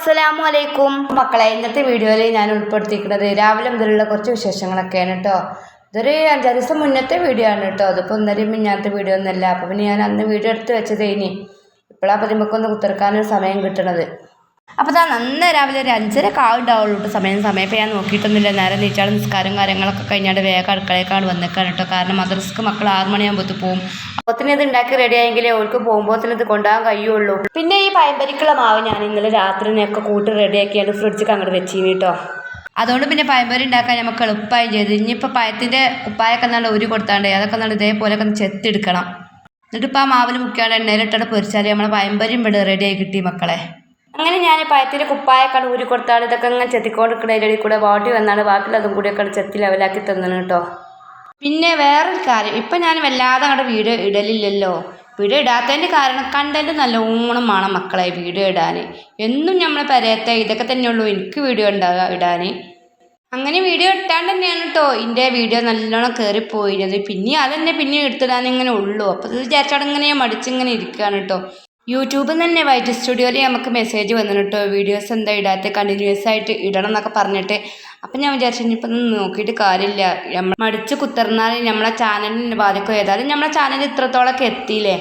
അസ്സലാമു അലൈക്കും മക്കളെ ഇന്നത്തെ വീഡിയോയിൽ ഞാൻ ഉൾപ്പെടുത്തിയിരിക്കുന്നത് രാവിലെ മുതലുള്ള കുറച്ച് വിശേഷങ്ങളൊക്കെയാണ് കേട്ടോ ഇതൊരു അഞ്ചാറ് ദിവസം മുന്നത്തെ വീഡിയോ ആണ് കേട്ടോ അതിപ്പോൾ ഒന്നരയും മിഞ്ഞാത്ത വീഡിയോ ഒന്നുമല്ല. അപ്പോൾ പിന്നെ ഞാൻ അന്ന് വീഡിയോ എടുത്ത് വെച്ചത് ഇനി ഇപ്പോഴാണ് ഒന്ന് കുത്തിറക്കാനൊരു സമയം കിട്ടണത്. അപ്പോൾ ഇതാ നന്ന രാവിലെ ഒരു അഞ്ചര കാവുണ്ടാവുള്ളൂ കേട്ടോ സമയം. സമയം ഇപ്പോൾ ഞാൻ നോക്കിയിട്ടൊന്നുമില്ല. നേരെ നീച്ചാട് നിസ്കാരം കാര്യങ്ങളൊക്കെ കഴിഞ്ഞാണ്ട് വേഗം അടുക്കളയേക്കാണ് വന്നേക്കാണ് കേട്ടോ കാരണം മദ്രസ്ക്ക് മക്കൾ ആറ് മണിയാകുമ്പോൾ പോകും അപ്പോത്തിന് ഇത് ഉണ്ടാക്കി റെഡി ആയെങ്കിലേ ഓൾക്ക് പോകുമ്പോൾ തന്നെ ഇത് കൊണ്ടുപോകാൻ കഴിയുള്ളൂ. പിന്നെ ഈ പയമ്പരിക്കുള്ള മാവ് ഞാൻ ഇന്നലെ രാത്രിനെയൊക്കെ കൂട്ടി റെഡിയാക്കിയാണ് ഫ്രിഡ്ജിക്ക് അങ്ങോട്ട് വെച്ചീനി കേട്ടോ അതുകൊണ്ട് പിന്നെ പയമ്പരി ഉണ്ടാക്കാൻ നമുക്ക് എളുപ്പമായി ചെയ്തു. ഇനിയിപ്പോൾ പയത്തിന്റെ ഉപ്പായൊക്കെ നല്ല ഉരി കൊടുത്താണ്ട് അതൊക്കെ നല്ല ഇതേപോലെയൊക്കെ ഒന്ന് ചെത്തെടുക്കണം എന്നിട്ടിപ്പോൾ ആ മാവിൽ മുക്കിയാണ്ട് എണ്ണയിലിട്ടാണ് പൊരിച്ചാൽ നമ്മളെ പയമ്പരിയും ഇവിടെ റെഡിയായി കിട്ടി മക്കളെ. അങ്ങനെ ഞാൻ പയത്തിന്റെ കുപ്പായൊക്കെ ഊരി കൊടുത്താൽ ഇതൊക്കെ അങ്ങനെ ചെത്തിക്കൊണ്ടിരിക്കണതിന്റെ കൂടെ വാട്ടി വന്നാണ്. ബാക്കിയുള്ളതും കൂടിയൊക്കെ ചെത്തി ലെവലാക്കി തന്നു കേട്ടോ. പിന്നെ വേറൊരു കാര്യം. ഇപ്പം ഞാൻ വല്ലാതെ അങ്ങോട്ട് വീഡിയോ ഇടലില്ലല്ലോ. വീഡിയോ ഇടാത്തതിന്റെ കാരണം കണ്ടന്റ് നല്ലോണം വേണം മക്കളെ വീഡിയോ ഇടാൻ എന്നും നമ്മളെ പരയത്തെ ഇതൊക്കെ തന്നെയുള്ളൂ എനിക്ക് വീഡിയോ ഉണ്ടാകുക ഇടാൻ അങ്ങനെ വീഡിയോ ഇട്ടാണ്ട് തന്നെയാണ് കേട്ടോ. എന്റെ വീഡിയോ നല്ലോണം കയറിപ്പോയിരുന്നത് പിന്നെ അതന്നെ പിന്നെ എടുത്തിടാൻ ഇങ്ങനെ ഉള്ളൂ. അപ്പോൾ ഇത് വിചാരിച്ചാൽ ഇങ്ങനെ മടിച്ചിങ്ങനെ ഇരിക്കുകയാണ് കേട്ടോ. യൂട്യൂബിൽ തന്നെ വൈറ്റ് സ്റ്റുഡിയോയിൽ നമുക്ക് മെസ്സേജ് വന്നു കേട്ടോ വീഡിയോസ് എന്താ ഇടാത്ത? കണ്ടിന്യൂസ് ആയിട്ട് ഇടണം എന്നൊക്കെ പറഞ്ഞിട്ട്. അപ്പം ഞാൻ വിചാരിച്ചു ഇപ്പം നോക്കിയിട്ട് കാര്യമില്ല. നമ്മൾ മടിച്ച് കുത്തിർന്നാൽ നമ്മളെ ചാനലിന് ബാധിക്കും ഏതായാലും നമ്മളെ ചാനൽ ഇത്രത്തോളമൊക്കെ എത്തിയില്ലേ?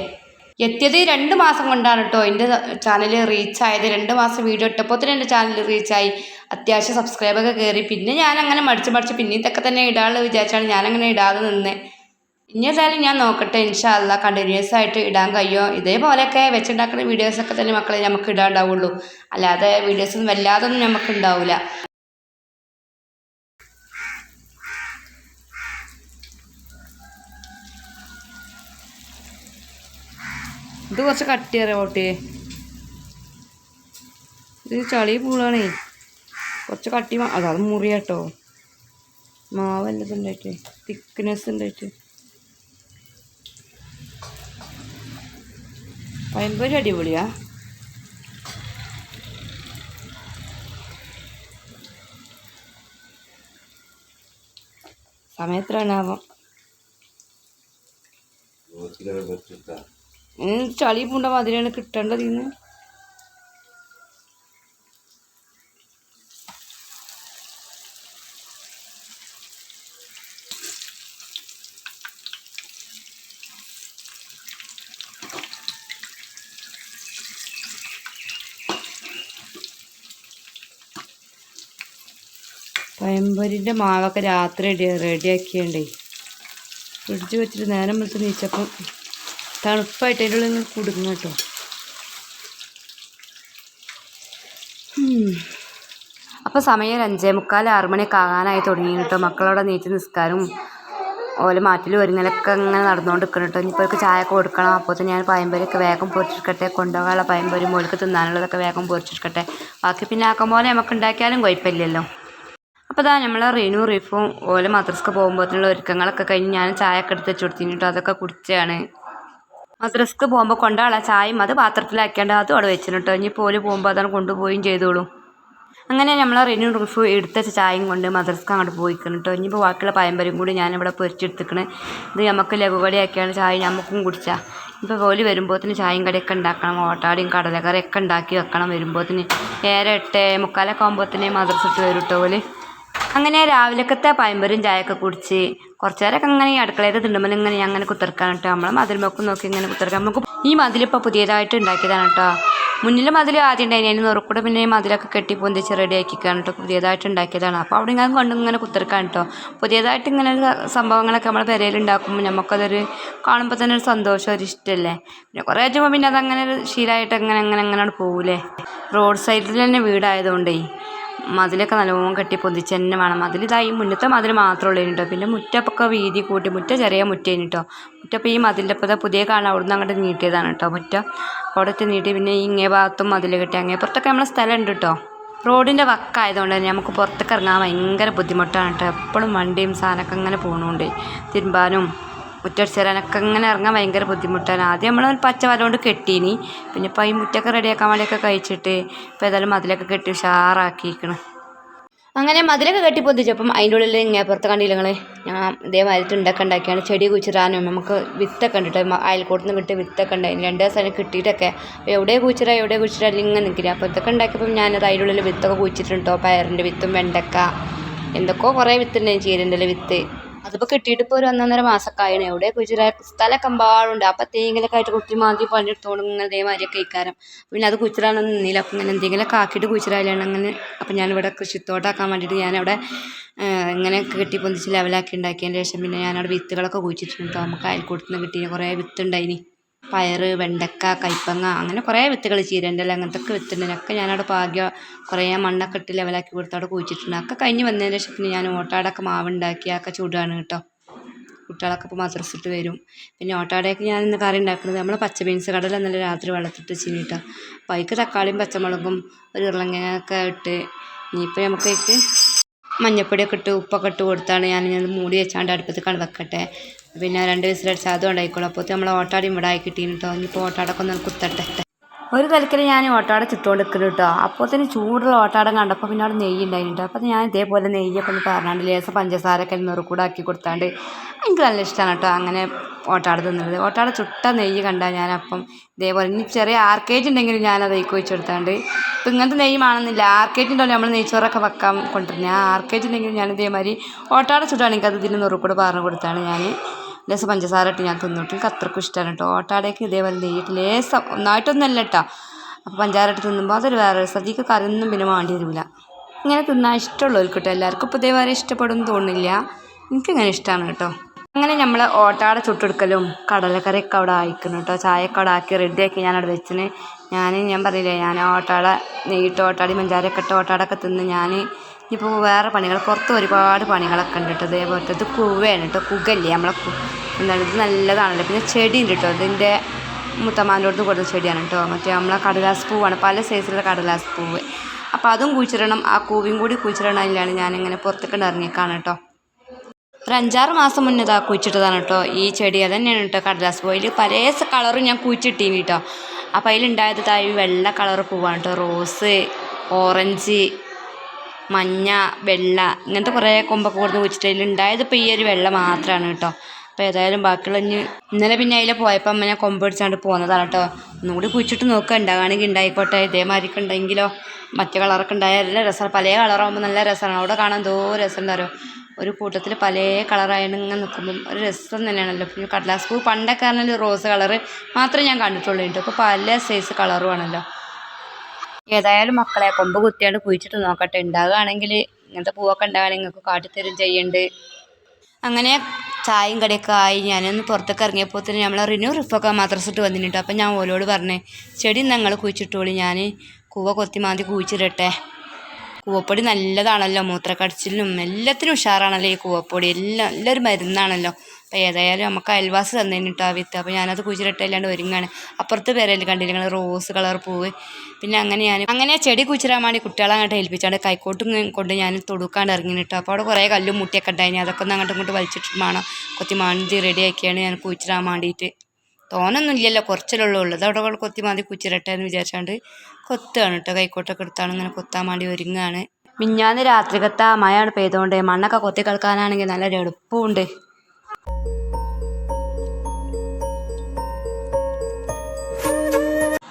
എത്തിയത് രണ്ട് മാസം കൊണ്ടാണ് കേട്ടോ എന്റെ ചാനൽ റീച്ച് ആയത്. രണ്ട് മാസം വീഡിയോ ഇട്ടപ്പോൾ തന്നെ എന്റെ ചാനൽ റീച്ചായി അത്യാവശ്യം സബ്സ്ക്രൈബൊക്കെ കയറി പിന്നെ ഞാൻ അങ്ങനെ മടിച്ച് മടിച്ച് പിന്നെ ഇതൊക്കെ തന്നെ ഇടാനുള്ള വിചാരിച്ചാണ് ഞാനങ്ങനെ ഇടാതെ നിന്ന്. ഇനി ഏതായാലും ഞാൻ നോക്കട്ടെ. ഇൻഷാല്ല കണ്ടിന്യൂസ് ആയിട്ട് ഇടാൻ കഴിയുമോ ഇതേപോലെയൊക്കെ വെച്ചുണ്ടാക്കുന്ന വീഡിയോസൊക്കെ തന്നെ മക്കളെ നമുക്ക് ഇടാണ്ടാവുള്ളൂ. അല്ലാതെ വീഡിയോസൊന്നും വല്ലാതൊന്നും നമുക്ക് ഉണ്ടാവില്ല ഇത് കുറച്ച് കട്ടിയേറെ ഓട്ടി ഇത് ചളി പൂളാണേ. കുറച്ച് കട്ടി അതാ അത് മുറിയാട്ടോ. മാവല്ലതുണ്ടായിട്ട്. തിക്നെസ് ഉണ്ടായിട്ട് പയമ്പൊരു അടിപൊളിയാ. സമയത്തിലാണാവാം ചളി പൂണ്ട മാതിരിയാണ് കിട്ടേണ്ടത് പയമ്പൊരിന്റെ മാവൊക്കെ രാത്രി റെഡി റെഡിയാക്കിയണ്ടേ. ഫ്രിഡ്ജ് വെച്ചിട്ട് നേരം വെച്ച് നീച്ചപ്പം തണുപ്പായിട്ട് അതിന്റെ ഉള്ളിൽ കുടുങ്ങും കേട്ടോ. അപ്പോൾ സമയം ഒരു അഞ്ചേ മുക്കാൽ ആറ് മണിയൊക്കെ ആകാനായി തുടങ്ങി കേട്ടോ. മക്കളോടെ നീച്ച് നിസ്കാരവും ഓല മാറ്റിൽ ഒരുങ്ങലൊക്കെ ഇങ്ങനെ നടന്നുകൊണ്ട് നിൽക്കണം കേട്ടോ. ഇനിയിപ്പോൾ അവർക്ക് ചായ കൊടുക്കണം. അപ്പോൾ തന്നെ ഞാൻ പയമ്പരിയൊക്കെ വേഗം പൊരിച്ചെടുക്കട്ടെ. കൊണ്ടുപോകാനുള്ള പയമ്പരി മുഴുക്ക് തിന്നാനുള്ളതൊക്കെ വേഗം പൊരിച്ചെടുക്കട്ടെ. ബാക്കി പിന്നെ ആക്കും പോലെ നമുക്ക് ഉണ്ടാക്കിയാലും കുഴപ്പമില്ലല്ലോ. അപ്പോൾ ഇതാ നമ്മൾ റീനു റീഫും ഓല മദ്രസ്ക്ക് പോകുമ്പോഴത്തേനുള്ള ഒരുക്കങ്ങളൊക്കെ കഴിഞ്ഞ് ഞാൻ ചായ ഒക്കെ എടുത്ത് വെച്ച് കൊടുത്തിനി കേട്ടോ അതൊക്കെ കുടിച്ചാണ്. മദ്രസ്ക്ക് പോകുമ്പോൾ കൊണ്ടാളാ ചായയും അത് പാത്രത്തിലാക്കേണ്ട അതും അവിടെ വെച്ചിന് കേട്ടോ ഇനി പോൽ പോകുമ്പോൾ അതാണ് കൊണ്ടുപോവുകയും ചെയ്തോളൂ. അങ്ങനെ നമ്മളെ റിനു റിഫു വെച്ച ചായയും കൊണ്ട് മദ്രസ്ക്ക് അങ്ങോട്ട് പോയിക്കണം കേട്ടോ ഇനിയിപ്പോൾ ബാക്കിയുള്ള പയമ്പരും കൂടി ഞാനിവിടെ പൊരിച്ചെടുത്തിക്കണ്. ഇത് നമുക്ക് ലഘുകടിയാക്കിയാണ് ചായ നമുക്കും കുടിച്ചാൽ ഇപ്പോൾ പോലി വരുമ്പോഴത്തിന് ചായയും കടിയൊക്കെ ഉണ്ടാക്കണം. ഓട്ടാടിയും കടലക്കറിയൊക്കെ ഉണ്ടാക്കി വെക്കണം വരുമ്പോഴത്തിന് ഏറെ എട്ട് മുക്കാലൊക്കെ ആകുമ്പോഴത്തിന് മദ്രസ് ഇട്ട് വരും കേട്ടോ ഓൽ. അങ്ങനെ രാവിലക്കത്തെ പയമ്പരും ചായയൊക്കെ കുടിച്ച് കുറച്ച് നേരമൊക്കെ അങ്ങനെ ഈ അടുക്കളയുടെ തിണ്ടുമ്പോൾ ഇങ്ങനെ അങ്ങനെ കുത്തിർക്കാൻ കേട്ടോ മതിൽ മതിലുമൊക്കെ നോക്കി ഇങ്ങനെ കുത്തിർക്കാം. നമുക്ക് ഈ മതിലിപ്പോൾ പുതിയതായിട്ട് ഉണ്ടാക്കിയതാണ് കേട്ടോ മുന്നിലെ മതിൽ ആദ്യം ഉണ്ടായിരുന്നു നുറക്കൂടെ പിന്നെ ഈ മതിലൊക്കെ കെട്ടി പൊന്തിച്ച് റെഡിയാക്കിക്കാണ് കേട്ടോ പുതിയതായിട്ട് ഉണ്ടാക്കിയതാണ്. അപ്പോൾ അവിടെ ഞാൻ കൊണ്ട് ഇങ്ങനെ കുത്തിർക്കാൻ കേട്ടോ പുതിയതായിട്ട് ഇങ്ങനെ സംഭവങ്ങളൊക്കെ നമ്മളെ പെരയിൽ ഉണ്ടാക്കുമ്പോൾ നമുക്കതൊരു കാണുമ്പോൾ തന്നെ ഒരു സന്തോഷം ഒരു ഇഷ്ടമല്ലേ പിന്നെ കുറേ ആറ്റുമ്പോൾ പിന്നെ അതങ്ങനെ ഒരു ശീലമായിട്ട് അങ്ങനെ അങ്ങനെ അങ്ങനെ പോകൂലേ റോഡ് സൈഡിൽ തന്നെ വീടായതുകൊണ്ടേ മതിലൊക്കെ നല്ലോണം കെട്ടി പൊന്തിച്ച് തന്നെ വേണം. മതിൽ മുന്നത്തെ മതിൽ മാത്രമേ ഉള്ളൂ കേട്ടോ. പിന്നെ മുറ്റപ്പൊക്കെ വീതി കൂട്ടി മുറ്റ ചെറിയ മുറ്റേന് കേട്ടോ. മുറ്റപ്പോൾ ഈ മതിലിന്റെ ഇപ്പോൾ പുതിയ കാണാൻ അവിടെ നിന്ന് അങ്ങോട്ട് നീട്ടിയതാണ് കേട്ടോ മുറ്റ. അവിടത്തെ നീട്ടി പിന്നെ ഇങ്ങേ ഭാഗത്തും മതിൽ കെട്ടി. അങ്ങേ പുറത്തൊക്കെ നമ്മളെ സ്ഥലം ഉണ്ട് കേട്ടോ. റോഡിന്റെ വക്കായതുകൊണ്ട് തന്നെ നമുക്ക് പുറത്തേക്ക് ഇറങ്ങാൻ ഭയങ്കര ബുദ്ധിമുട്ടാണ് കേട്ടോ. എപ്പോഴും വണ്ടിയും സാധനമൊക്കെ അങ്ങനെ പോകുന്നുണ്ട് തിരുമ്പാനും മുറ്റടിച്ചേരാനൊക്കെ ഇങ്ങനെ ഇറങ്ങാൻ ഭയങ്കര ബുദ്ധിമുട്ടാണ്. ആദ്യം നമ്മൾ പച്ച വല കൊണ്ട് കെട്ടീനി. പിന്നെ ഇപ്പോൾ ഈ മുറ്റൊക്കെ റെഡിയാക്കാൻ വേണ്ടിയൊക്കെ കഴിച്ചിട്ട് ഇപ്പോൾ ഏതായാലും മതിലൊക്കെ കെട്ടി ഉഷാറാക്കിയിരിക്കണം. അങ്ങനെ മതിലൊക്കെ കെട്ടി പൊന്തിച്ചപ്പം അതിന്റെ ഉള്ളിൽ ഇങ്ങനെ പുറത്ത് കണ്ടില്ല നിങ്ങൾ ഞാൻ ഇതേമാതിരി ഉണ്ടൊക്കെ ഉണ്ടാക്കിയാണ്. ചെടി കുച്ചിടാനും നമുക്ക് വിത്തൊക്കെ ഉണ്ട് അയൽക്കൂട്ടത്തിൽ നിന്ന് കിട്ടിയ വിത്തൊക്കെ ഉണ്ടായിരുന്നു രണ്ട് ദിവസം കിട്ടിയിട്ടൊക്കെ അപ്പോൾ എവിടെ കുച്ചിടാ എവിടെ കുച്ചിടാ ഇങ്ങനെ നിൽക്കില്ല. അപ്പോൾ ഇതൊക്കെ ഞാൻ ഞാനത് അതിന്റെ ഉള്ളിൽ വിത്തൊക്കെ കുച്ചിട്ടുണ്ടോ പയറിന്റെ വിത്തും വെണ്ടക്ക എന്തൊക്കെയോ കുറേ വിത്തുണ്ടായിരുന്നു ചീരന്റെ വിത്ത്. അതിപ്പോൾ കിട്ടിയിട്ട് ഇപ്പോൾ ഒരു ഒന്നൊന്നര മാസമൊക്കെ ആയിരുന്നു എവിടെ ഗുജറാത്ത് സ്ഥലമൊക്കെ എമ്പാടുണ്ട് അപ്പം തേങ്ങലൊക്കെ ആയിട്ട് കുത്തി മാന്തി പണിയെടുത്തോണ്ട് ഇങ്ങനെ ഇതേമാതിരിയൊക്കെ ഇക്കാരം പിന്നെ അത് കുഴിച്ചിടാനൊന്നും നിന്നില്ല. അപ്പം ഇങ്ങനെ എന്തെങ്കിലുമൊക്കെ ആക്കിയിട്ട് കുഴിച്ചിടാനാണ് അങ്ങനെ. അപ്പം ഞാനിവിടെ കൃഷിത്തോട്ടാക്കാൻ വേണ്ടിയിട്ട് ഞാനവിടെ ഇങ്ങനെ കെട്ടി പൊന്തിച്ച് ലെവലാക്കി ഉണ്ടാക്കിയതിന് ശേഷം പിന്നെ ഞാനവിടെ വിത്തുകളൊക്കെ കുഴിച്ചിട്ടുണ്ട്. നമുക്ക് അയൽക്കൂട്ടത്തിൽ നിന്ന് കിട്ടിയ കുറേ വിത്തുണ്ടായിനി പയർ വെണ്ടക്ക കയ്പ്പങ്ങ അങ്ങനെ കുറേ വിത്തുകൾ ചീരന്റെ ഇല അങ്ങനത്തെ ഒക്കെ വിത്തുണ്ട് ഒക്കെ ഞാനവിടെ പാകിയ കുറേ മണ്ണൊക്കെ ഇട്ട് ലെവലാക്കി കൊടുത്ത് അവിടെ കുഴിച്ചിട്ടുണ്ട്. ഒക്കെ കഴിഞ്ഞ് വന്നതിന് ശേഷം പിന്നെ ഞാൻ ഓട്ടാടൊക്കെ മാവുണ്ടാക്കി ഒക്കെ ചൂടാണ് കേട്ടോ. കുട്ടികളൊക്കെ ഇപ്പോൾ മദ്രസിട്ട് വരും. പിന്നെ ഓട്ടാടയൊക്കെ ഞാൻ ഇന്ന് കറി ഉണ്ടാക്കുന്നത് നമ്മൾ പച്ച ബീൻസ് കടല എന്നല്ല രാത്രി വെള്ളത്തിട്ട് വെച്ചിന് കേട്ടോ. അപ്പോൾ അതിക്ക് തക്കാളിയും പച്ചമുളകും ഒരു ഉരുളങ്ങയൊക്കെ ഇട്ട് ഇനിയിപ്പോൾ നമുക്ക് ഇട്ട് മഞ്ഞപ്പൊടിയൊക്കെ ഇട്ട് ഉപ്പൊക്കെ ഇട്ട് കൊടുത്താണ് ഞാൻ മൂടി വെച്ചാണ്ട് അടുപ്പത്തേക്കാണ് വെക്കട്ടെ. പിന്നെ രണ്ട് വിസിലടിച്ചാൽ അതും ഉണ്ടായിക്കോളും. അപ്പോൾ നമ്മൾ ഓട്ടാടി ഇവിടെ ആയി കിട്ടീന് കേട്ടോ ഇനിയിപ്പോൾ ഓട്ടാടൊക്കെ ഒന്ന് കുത്തട്ടെ. ഒരു തലക്കൽ ഞാൻ ഓട്ടാട ചുട്ടുകൊണ്ട് നിൽക്കുന്നു കേട്ടോ അപ്പോൾ തന്നെ ചൂടുള്ള ഓട്ടാടം കണ്ടപ്പോൾ പിന്നെ അവിടെ നെയ്യ് ഉണ്ടായിരുന്നു അപ്പോൾ ഞാൻ ഇതേപോലെ നെയ്യൊക്കെ ഒന്ന് പറഞ്ഞാണ്ട് ലേസം പഞ്ചസാരയൊക്കെ നുറുക്കൂടെ ആക്കി കൊടുത്താണ്ട് എനിക്ക് നല്ല ഇഷ്ടമാണ് കേട്ടോ അങ്ങനെ ഓട്ടാട തിന്നുന്നത് ഓട്ടാട ചുട്ട നെയ്യ് കണ്ടാൽ ഞാനപ്പം ഇതേപോലെ ഇനി ചെറിയ ആർക്കേജ് ഉണ്ടെങ്കിലും ഞാനത് ഈ ഒഴിച്ച് കൊടുത്താണ്ട്. ഇപ്പം ഇങ്ങനത്തെ നെയ്യ് വേണമെന്നില്ല ആർക്കേജ് ഉണ്ടല്ലോ നമ്മൾ നെയ്ച്ചോറൊക്കെ വെക്കാൻ കൊണ്ടുവരുന്നത് ആ ആർക്കേജ് ഉണ്ടെങ്കിലും ഞാൻ ഇതേമാതിരി ഓട്ടാട ചുട്ടാണെങ്കിൽ അത് ഇതിന് നുറുക്കൂടെ പറഞ്ഞു കൊടുത്താണ് ഞാൻ ലേസം പഞ്ചസാര ഇട്ട് ഞാൻ തിന്നിട്ട് എനിക്ക് അത്രക്കും ഇഷ്ടമാണ് കേട്ടോ ഓട്ടാടയ്ക്ക് ഇതേപോലെ നെയ്യിട്ട് ലേസം ഒന്നായിട്ടൊന്നല്ല കേട്ടോ അപ്പോൾ പഞ്ചാര ഇട്ട് തിന്നുമ്പോൾ അതൊരു വേറെ രസം അതിക്ക് കറിയൊന്നും പിന്നെ വേണ്ടി വരില്ല ഇങ്ങനെ തിന്നാൻ ഇഷ്ടമുള്ളവർക്ക് കേട്ടോ എല്ലാവർക്കും ഇപ്പോൾ ഇതേപോലെ ഇഷ്ടപ്പെടുമെന്ന് തോന്നുന്നില്ല. എനിക്കിങ്ങനെ ഇഷ്ടമാണ് കേട്ടോ അങ്ങനെ നമ്മൾ ഓട്ടാട ചുട്ടെടുക്കലും കടലക്കറിയൊക്കെ അവിടെ ആയിക്കണം കേട്ടോ ചായയൊക്കെ അവിടെ ആക്കി റെഡിയാക്കി ഞാൻ അവിടെ വെച്ചിന്. ഞാൻ ഞാൻ പറയില്ലേ ഞാൻ ഓട്ടാട നെയ്യിട്ട് ഓട്ടാടി മഞ്ചാരയൊക്കെ ഇട്ട് ഓട്ടാടൊക്കെ തിന്ന് ഞാൻ ഇപ്പോൾ വേറെ പണികൾ പുറത്ത് ഒരുപാട് പണികളൊക്കെ ഉണ്ട് കേട്ടോ ഇതേപോലത്തെ ഇത് കുവയാണ് കേട്ടോ കുകല്ലേ നമ്മളെ എന്താണ് ഇത് നല്ലതാണല്ലോ. പിന്നെ ചെടി ഉണ്ട് കേട്ടോ ഇതിന്റെ മുത്തമാന്റെ അടുത്ത് കൊടുത്ത ചെടിയാണ് കേട്ടോ മറ്റേ നമ്മളെ കടലാസ് പൂവാണ് പല സൈസിലുള്ള കടലാസ് പൂവ്. അപ്പോൾ അതും കുഴിച്ചിടണം ആ കൂവിയും കൂടി കുഴിച്ചിടണം അതിലാണ് ഞാനിങ്ങനെ പുറത്തേക്ക് ഇറങ്ങിയേക്കാണ് കേട്ടോ ഒരു അഞ്ചാറ് മാസം മുന്നേ ഇതാ കുഴിച്ചിട്ടതാണ് കേട്ടോ ഈ ചെടി അത് തന്നെയാണ് കേട്ടോ കടലാസ് പൂവ്. അതിൽ പല കളറും ഞാൻ കുഴിച്ചിട്ടീനി കേട്ടോ അപ്പോൾ അതിലുണ്ടായത് താഴെ വെള്ള കളർ പൂവാണ് കേട്ടോ റോസ് ഓറഞ്ച് മഞ്ഞ വെള്ള ഇങ്ങനത്തെ കുറേ കൊമ്പൊക്കെ കൊടുത്ത് കുഴിച്ചിട്ട് അതിലുണ്ടായത് ഇപ്പോൾ ഈ ഒരു വെള്ള മാത്രമാണ് കേട്ടോ. അപ്പോൾ ഏതായാലും ബാക്കിയുള്ള ഇനി ഇന്നലെ പിന്നെ അതിൽ പോയപ്പോൾ അമ്മ ഞാൻ കൊമ്പ് പിടിച്ചാണ്ട് പോകുന്നതാണ് കേട്ടോ. ഒന്നും കൂടി കുഴിച്ചിട്ട് നോക്കുക ഉണ്ടാകുകയാണെങ്കിൽ ഉണ്ടായിക്കോട്ടെ. ഇതേമാതിരിക്ക് ഉണ്ടെങ്കിലോ. മറ്റു കളറൊക്കെ ഉണ്ടായാൽ നല്ല രസമാണ്. പല കളറാകുമ്പോൾ നല്ല രസമാണ്. അവിടെ കാണാൻ എന്തോ രസം ഉണ്ടാവും ഒരു കൂട്ടത്തിൽ പല കളറായിട്ട് ഇങ്ങനെ നിൽക്കുമ്പം ഒരു രസം തന്നെയാണല്ലോ. പിന്നെ കടലാസ് പൂ പണ്ടൊക്കെ പറഞ്ഞാൽ റോസ് കളറ് മാത്രമേ ഞാൻ കണ്ടിട്ടുള്ളൂ കേട്ടോ. ഇപ്പോൾ പല സൈസ് കളറും ആണല്ലോ. ഏതായാലും മക്കളെ കൊമ്പ് കുത്തിയാണ്ട് കുഴിച്ചിട്ട് നോക്കട്ടെ. ഉണ്ടാകുകയാണെങ്കിൽ ഇങ്ങനത്തെ പൂവൊക്കെ ഉണ്ടാകുകയാണെങ്കിൽ നിങ്ങൾക്ക് കാട്ടിത്തരും ചെയ്യുന്നുണ്ട് അങ്ങനെ ചായയും കടിയൊക്കെ ആയി. ഞാനൊന്ന് പുറത്തൊക്കെ ഇറങ്ങിയപ്പോൾ തന്നെ നമ്മളെ റിനു റിഫൊക്കെ മദ്രസിട്ട് വന്നിട്ടുണ്ട്. അപ്പം ഞാൻ ഓലോട് പറഞ്ഞേ ചെടി നിങ്ങൾ കുഴിച്ചിട്ടോളി. ഞാൻ കൂവ കൊത്തി മാന്തി കുഴിച്ചിടട്ടെ. കൂവപ്പൊടി നല്ലതാണല്ലോ മൂത്രക്കടിച്ചിലിനും എല്ലാത്തിനും ഉഷാറാണല്ലോ ഈ കൂവപ്പൊടി. എല്ലാം നല്ലൊരു മരുന്നാണല്ലോ. അപ്പോൾ ഏതായാലും നമുക്ക് അയൽവാസി തന്നതിന് കേട്ടോ ആ വിത്ത്. അപ്പോൾ ഞാനത് കുഴിച്ചിട്ട് അല്ലാണ്ട് ഒരുങ്ങാണ്. അപ്പുറത്ത് പേരല്ലേ കണ്ടില്ല റോസ് കളർ പൂവ്. പിന്നെ അങ്ങനെ ഞാൻ അങ്ങനെ ചെടി കുഴിച്ചിടാൻ വേണ്ടി കുട്ടികളെ അങ്ങോട്ട് ഏൽപ്പിച്ചാണ്ട് കൈക്കോട്ടും കൊണ്ട് ഞാൻ തൊടുക്കാണ്ട് ഇറങ്ങി കേട്ടോ അപ്പോൾ അവിടെ കുറേ കല്ലും മുട്ടിയൊക്കെ ഉണ്ടായിരുന്നു അതൊക്കെ ഒന്ന് അങ്ങോട്ടും ഇങ്ങോട്ട് വലിച്ചിട്ട് വേണം കൊത്തി മാണ്ടി റെഡിയാക്കിയാണ് ഞാൻ കുഴിച്ചിടാൻ വേണ്ടിയിട്ട്. തോനൊന്നും ഇല്ലല്ലോ കുറച്ചല്ലേ ഉള്ളത് അവിടെ കൊത്തി മാതിരി കുച്ചിരട്ടെ എന്ന് വിചാരിച്ചാണ്ട് കൊത്താണ് കേട്ടോ കൈക്കോട്ടൊക്കെ എടുത്താണ് ഇങ്ങനെ കൊത്താൻ വേണ്ടി ഒരുങ്ങാണ് മിഞ്ഞാന്ന് രാത്രി കത്ത മഴയാണ് പെയ്തുകൊണ്ട് മണ്ണൊക്കെ കൊത്തി കളിക്കാനാണെങ്കിൽ നല്ല എളുപ്പമുണ്ട്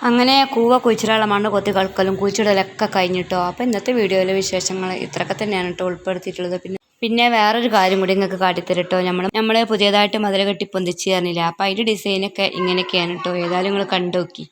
അങ്ങനെ കൂവ കുഴിച്ചിടാനുള്ള മണ്ണ് കൊത്തി കളിക്കലും കുഴിച്ചിടലൊക്കെ കഴിഞ്ഞിട്ടോ. അപ്പോൾ ഇന്നത്തെ വീഡിയോയിലെ വിശേഷങ്ങൾ ഇത്രയൊക്കെ തന്നെയാണ് കേട്ടോ ഉൾപ്പെടുത്തിയിട്ടുള്ളത്. പിന്നെ പിന്നെ വേറൊരു കാര്യം കൂടി നിങ്ങൾക്ക് കാട്ടിത്തരട്ടോ. നമ്മൾ നമ്മൾ പുതിയതായിട്ട് മതിൽ കെട്ടി പൊന്തിച്ച് തന്നില്ല അപ്പോൾ അതിന്റെ ഡിസൈനൊക്കെ ഇങ്ങനെയൊക്കെയാണ് കേട്ടോ ഏതായാലും നിങ്ങൾ കണ്ടു നോക്കി